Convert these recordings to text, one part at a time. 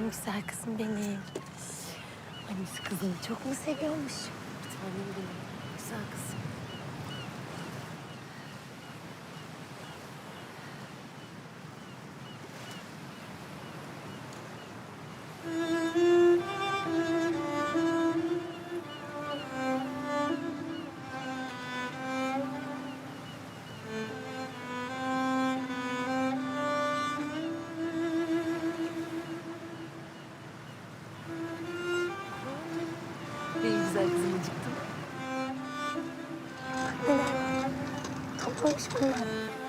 Güzel kızım benim. Annesi kızını çok mu seviyormuş? Bir tanem benim. Güzel kızım. 美味しく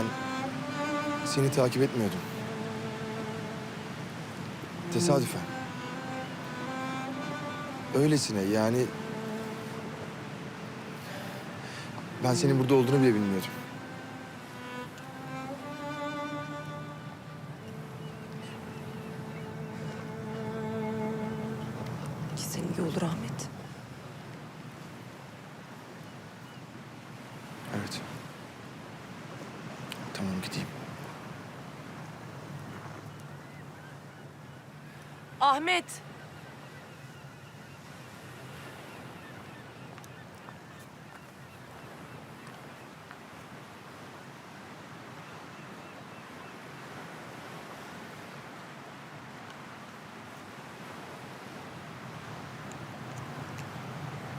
Ben seni takip etmiyordum. Tesadüfen. Öylesine yani... Ben senin burada olduğunu bile bilmiyordum. Ahmet!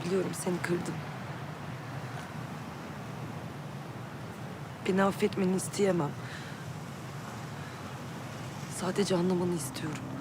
Biliyorum seni kırdım. Beni affetmeni isteyemem. Sadece anlamanı istiyorum.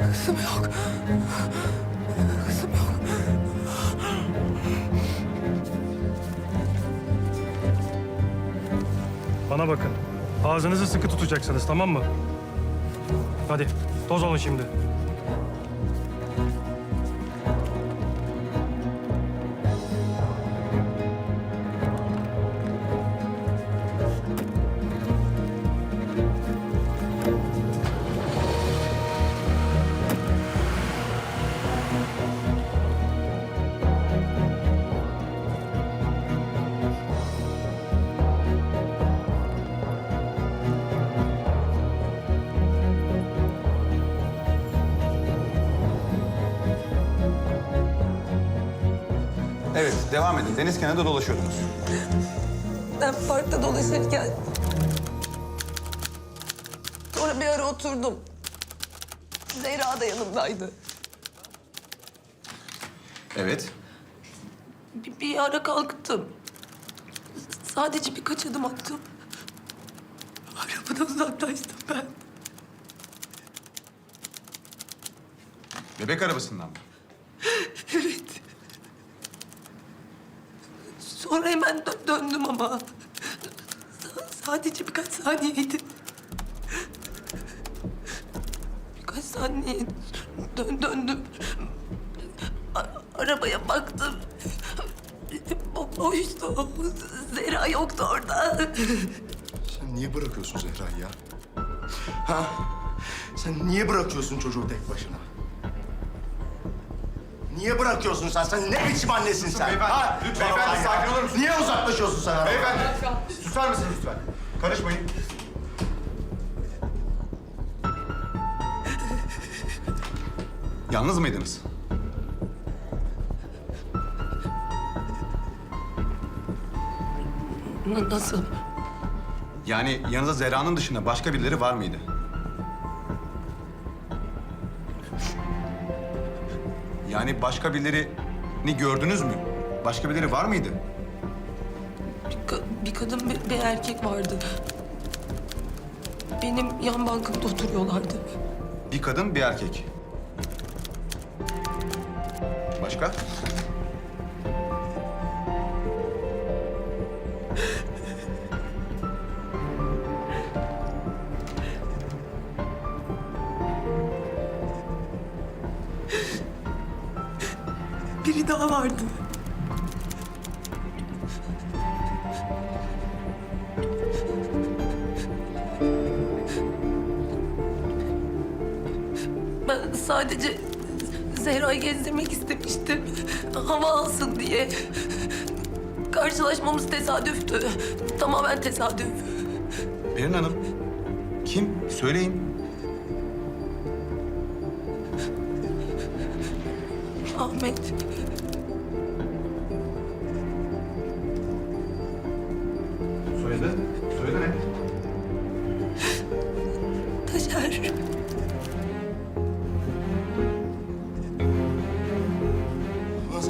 Kızım yok. Kızım yok. Bana bakın. Ağzınızı sıkı tutacaksınız tamam mı? Hadi toz olun şimdi. Devam edin. Deniz kenarında dolaşıyordunuz. Ben parkta dolaşırken... Sonra bir ara oturdum. Zehra da yanımdaydı. Evet. Bir, bir ara kalktım. Sadece birkaç adım attım. Arabadan uzaklaştım ben. Bebek arabasından mı? Evet. Sonra hemen dö- döndüm ama. S- sadece birkaç saniyeydi. Birkaç saniye dön döndüm. A- arabaya baktım. Bo- boştu. Zehra yoktu orada. Sen niye bırakıyorsun Zehra'yı ya? Ha? Sen niye bırakıyorsun çocuğu tek başına? Niye bırakıyorsun sen? Sen ne biçim annesin sen? beyefendi, Ha? lütfen beyefendi, sakin olur musun? Niye uzaklaşıyorsun sen? arabadan? Beyefendi, susar mısınız lütfen? Karışmayın. Yalnız mıydınız? Na- nasıl? Yani yanınızda Zehra'nın dışında başka birileri var mıydı? Yani başka birilerini gördünüz mü? Başka birileri var mıydı? Bir, ka- bir kadın bir, bir erkek vardı. Benim yan bankamda oturuyorlardı. Bir kadın, bir erkek. Başka? Vardı. Ben sadece Zehra'yı gezdirmek istemiştim. Hava alsın diye. Karşılaşmamız tesadüftü. Tamamen tesadüf. Berin Hanım. Kim? Söyleyin. Ahmet.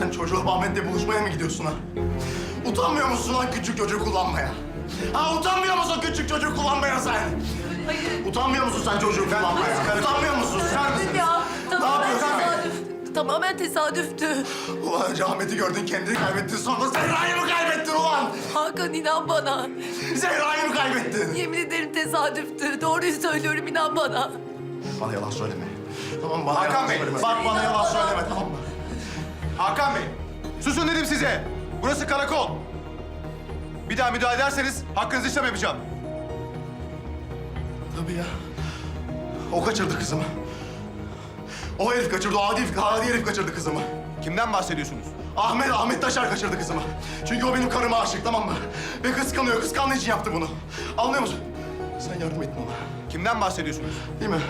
Sen çocuğu Ahmet'le buluşmaya mı gidiyorsun ha? Utanmıyor musun lan küçük çocuğu kullanmaya? Ha utanmıyor musun küçük çocuğu kullanmaya sen? Hayır. Utanmıyor musun sen çocuğu kullanmaya? Utanmıyor musun sen? Ya tamamen yapıyorsun? tesadüf. Tamamen tesadüftü. Ulan önce Ahmet'i gördün kendini kaybettin sonra Zehra'yı mı kaybettin ulan? Hakan inan bana. Zehra'yı mı kaybettin? Yemin ederim tesadüftü. Doğruyu söylüyorum inan bana. Bana yalan söyleme. Tamam mı? bana Hakan yalan Bey, söyleme. bak Bak bana yalan söyleme tamam mı? Hakan Bey, susun dedim size. Burası karakol. Bir daha müdahale ederseniz hakkınızı işlem yapacağım. Tabii ya. O kaçırdı kızımı. O herif kaçırdı, o adi, adi herif kaçırdı kızımı. Kimden bahsediyorsunuz? Ahmet, Ahmet Taşar kaçırdı kızımı. Çünkü o benim karıma aşık tamam mı? Ve kıskanıyor, kıskandığı için yaptı bunu. Anlıyor musun? Sen yardım ettin ona. Kimden bahsediyorsunuz? Değil mi?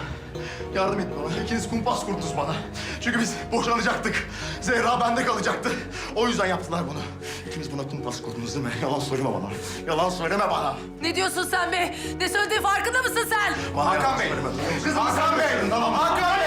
Yardım ettin ona. İkiniz kumpas kurdunuz bana. Çünkü biz boşanacaktık. Zehra bende kalacaktı. O yüzden yaptılar bunu. İkiniz buna kumpas kurdunuz değil mi? Yalan söyleme bana. Yalan söyleme bana. Ne diyorsun sen be? Ne söylediğin farkında mısın sen? Bana Hakan yalan Bey. söyleme. Kızım Hakan Bey. kaçırdın, Tamam. Hakan Bey.